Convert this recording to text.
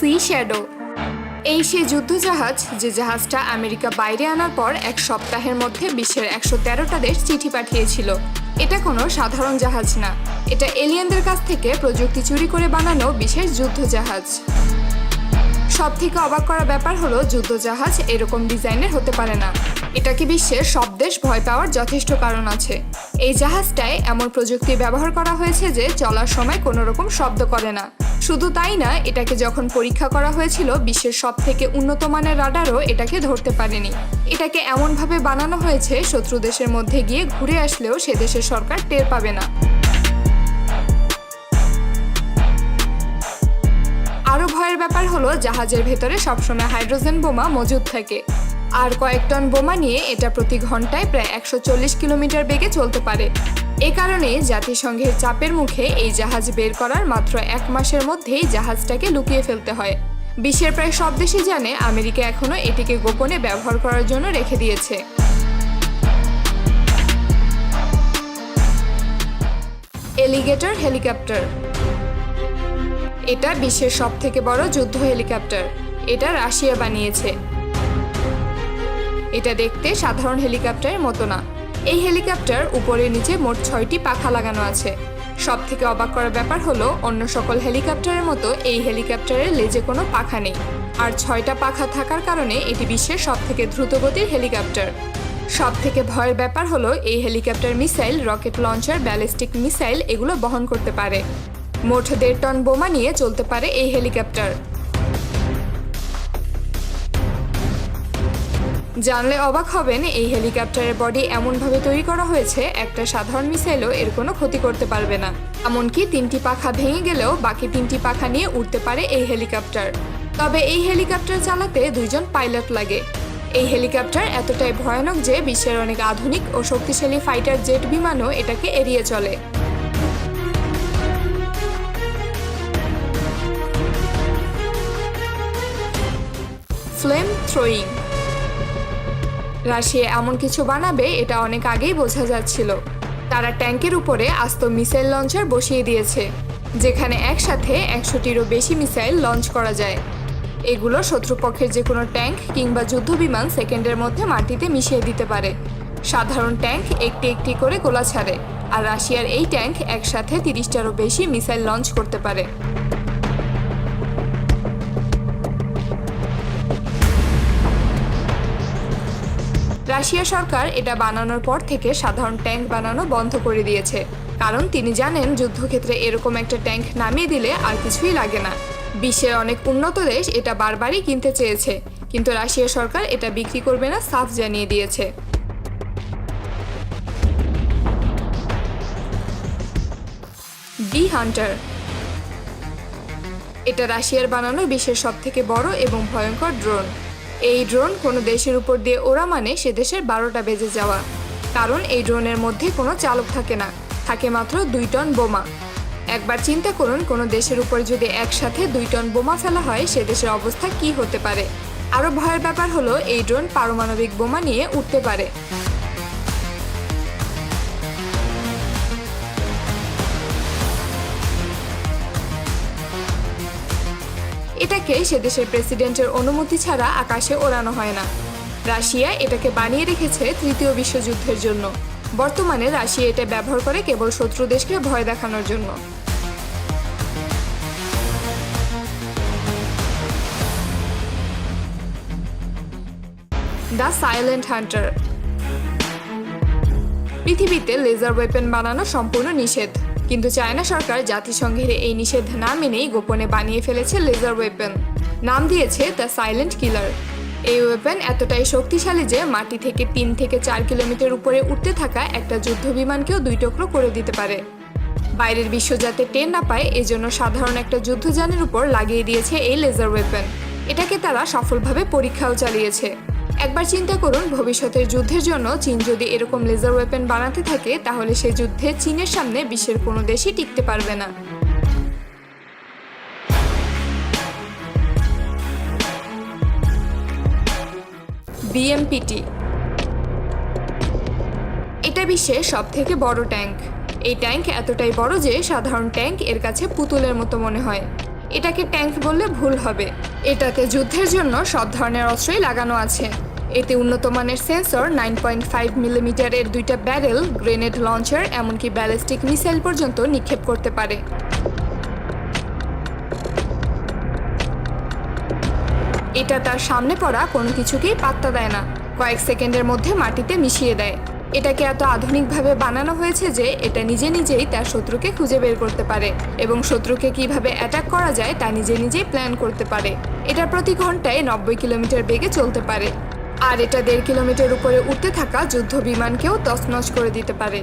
C shadow এই সেই যুদ্ধজাহাজ যে জাহাজটা আমেরিকা বাইরে আনার পর এক সপ্তাহের মধ্যে বিশ্বের একশো তেরোটা দেশ চিঠি পাঠিয়েছিল। এটা কোনো সাধারণ জাহাজ না। এটা এলিয়েনদের কাছ থেকে প্রযুক্তি চুরি করে বানানো বিশেষ যুদ্ধজাহাজ। সব থেকে অবাক করা ব্যাপার হলো, যুদ্ধজাহাজ এরকম ডিজাইনের হতে পারে না। এটাকে বিশ্বের সব দেশ ভয় পাওয়ার যথেষ্ট কারণ আছে? এই জাহাজটায় এমন প্রযুক্তি ব্যবহার করা হয়েছে যে চলার সময় কোনো রকম শব্দ করে না। শুধু তাই না, এটাকে যখন পরীক্ষা করা হয়েছিল, বিশ্বের সব থেকে উন্নত মানের রাডারও এটাকে ধরতে পারেনি। এটাকে এমনভাবে বানানো হয়েছে, শত্রু দেশের মধ্যে গিয়ে ঘুরে আসলেও সে দেশের সরকার টের পাবে না। আরও ভয়ের ব্যাপার হলো, জাহাজের ভেতরে সবসময় হাইড্রোজেন বোমা মজুদ থাকে। আর কয়েক টন বোমা নিয়ে এটা প্রতি ঘন্টায় প্রায় একশো চল্লিশ কিলোমিটার বেগে চলতে পারে। এ কারণে জাতিসংঘের চাপের মুখে এই জাহাজ বের করার মাত্র এক মাসের মধ্যেই জাহাজটাকে লুকিয়ে ফেলতে হয়। বিশ্বের প্রায় সব দেশই জানে আমেরিকা এখনও এটিকে গোপনে ব্যবহার করার জন্য রেখে দিয়েছে। Alligator helicopter. এটা বিশ্বের সব থেকে বড় যুদ্ধ হেলিকপ্টার। এটা রাশিয়া বানিয়েছে। এটা দেখতে সাধারণ হেলিকপ্টারের মতো না। এই হেলিকপ্টার উপরে নিচে মোট ছয়টি পাখা লাগানো আছে। সব থেকে অবাক করার ব্যাপার হলো, অন্য সকল হেলিকপ্টারের মতো এই হেলিকপ্টারের লেজে কোনো পাখা নেই। আর ছয়টা পাখা থাকার কারণে এটি বিশ্বের সব থেকে দ্রুতগতির হেলিকপ্টার। সব থেকে ভয়ের ব্যাপার হলো, এই helicopter missile, rocket launcher, ballistic missile এগুলো বহন করতে পারে। মোট দেড় টন বোমা নিয়ে চলতে পারে এই হেলিকপ্টার। জানলে অবাক হবেন, এই হেলিকপ্টারের বডি এমনভাবে তৈরি করা হয়েছে, একটা সাধারণ মিসাইলও এর কোনো ক্ষতি করতে পারবে না। এমনকি তিনটি পাখা ভেঙে গেলেও বাকি তিনটি পাখা নিয়ে উঠতে পারে এই হেলিকপ্টার। তবে এই হেলিকপ্টার চালাতে দুইজন পাইলট লাগে। এই হেলিকপ্টার এতটাই ভয়ানক যে বিশ্বের অনেক আধুনিক ও শক্তিশালী ফাইটার জেট বিমানও এটাকে এড়িয়ে চলে। ফ্লেম থ্রোয়িং রাশিয়া এমন কিছু বানাবে, এটা অনেক আগেই বোঝা যাচ্ছিল। তারা ট্যাঙ্কের উপরে আস্ত মিসাইল লঞ্চার বসিয়ে দিয়েছে, যেখানে একসাথে একশোটিরও বেশি মিসাইল লঞ্চ করা যায়। এগুলো শত্রুপক্ষের যে কোনো ট্যাঙ্ক কিংবা যুদ্ধবিমান সেকেন্ডের মধ্যে মাটিতে মিশিয়ে দিতে পারে। সাধারণ ট্যাঙ্ক একটি একটি করে গোলা ছাড়ে, আর রাশিয়ার এই ট্যাঙ্ক একসাথে তিরিশটারও বেশি মিসাইল লঞ্চ করতে পারে। রাশিয়া সরকার এটা বানানোর পর থেকে সাধারণ ট্যাঙ্ক বানানো বন্ধ করে দিয়েছে। কারণ তিনি জানেন যুদ্ধক্ষেত্রে এরকম একটা ট্যাঙ্ক নামিয়ে দিলে আর কিছুই লাগে না। বিশ্বের অনেক উন্নত দেশ এটা বারবারই কিনতে চেয়েছে, কিন্তু রাশিয়া সরকার এটা বিক্রি করবে না সাফ জানিয়ে দিয়েছে। বি হান্টার এটা রাশিয়ার বানানো বিশ্বের সব থেকে বড় এবং ভয়ঙ্কর ড্রোন এই ড্রোন কোনো দেশের উপর দিয়ে ওরা মানে সে দেশের বারোটা বেজে যাওয়া। কারণ এই ড্রোনের মধ্যে কোনো চালক থাকে না, থাকে মাত্র দুই টন বোমা। একবার চিন্তা করুন, কোনো দেশের উপর যদি একসাথে দুই টন বোমা ফেলা হয়, সে দেশের অবস্থা কি হতে পারে? আরও ভয়ের ব্যাপার হলো, এই ড্রোন পারমাণবিক বোমা নিয়ে উঠতে পারে। এটাকে সে দেশের প্রেসিডেন্টের অনুমতি ছাড়া আকাশে ওড়ানো হয় না। রাশিয়া এটাকে বানিয়ে রেখেছে তৃতীয় বিশ্বযুদ্ধের জন্য। বর্তমানে রাশিয়া এটা ব্যবহার করে কেবল শত্রু দেশকে ভয় দেখানোর জন্য। The silent hunter. পৃথিবীতে লেজার ওয়েপেন বানানো সম্পূর্ণ নিষেধ। কিন্তু চায়না সরকার জাতিসংঘের এই নিষেধ না মেনেই গোপনে বানিয়ে ফেলেছে লেজার ওয়েপেন নাম দিয়েছে দ্য সাইলেন্ট কিলার এই ওয়েপেন এতটাই শক্তিশালী যে মাটি থেকে তিন থেকে চার কিলোমিটার উপরে উঠতে থাকা একটা যুদ্ধ বিমানকেও দুই টুকরো করে দিতে পারে। বাইরের বিশ্ব যাতে টের না পায়, এজন্য সাধারণ একটা যুদ্ধযানের উপর লাগিয়ে দিয়েছে এই লেজার ওয়েপেন এটাকে তারা সফলভাবে পরীক্ষাও চালিয়েছে। একবার চিন্তা করুন, ভবিষ্যতের যুদ্ধের জন্য চীন যদি এরকম লেজার ওয়েপেন বানাতে থাকে, তাহলে সে যুদ্ধে চীনের সামনে বিশ্বের কোনো দেশই টিকতে পারবে না। বিএমপিটি এটা বিশ্বের সব থেকে বড় ট্যাঙ্ক। এই ট্যাঙ্ক এতটাই বড় যে সাধারণ ট্যাঙ্ক এর কাছে পুতুলের মতো মনে হয়। এটাকে ট্যাঙ্ক বললে ভুল হবে। এটাতে যুদ্ধের জন্য সব ধরনের অস্ত্রই লাগানো আছে। এতে উন্নত মানের সেন্সর নাইন পয়েন্ট ফাইভ মিলিমিটারের দুইটা ব্যারেল গ্রেনেড লঞ্চার এমনকি ব্যালিস্টিক মিসাইল পর্যন্ত নিক্ষেপ করতে পারে। এটা তার সামনে পড়া কোনো কিছুকেই পাত্তা দেয় না। কয়েক সেকেন্ডের মধ্যে মাটিতে মিশিয়ে দেয়। এটাকে এত আধুনিকভাবে বানানো হয়েছে যে এটা নিজে নিজেই তার শত্রুকে খুঁজে বের করতে পারে এবং শত্রুকে কীভাবে অ্যাটাক করা যায় তা নিজে নিজেই প্ল্যান করতে পারে। এটা প্রতি ঘন্টায় নব্বই কিলোমিটার বেগে চলতে পারে। আর এটা দেড় কিলোমিটার উপরে উঠতে থাকা যুদ্ধ বিমানকেও তছনছ করে দিতে পারে।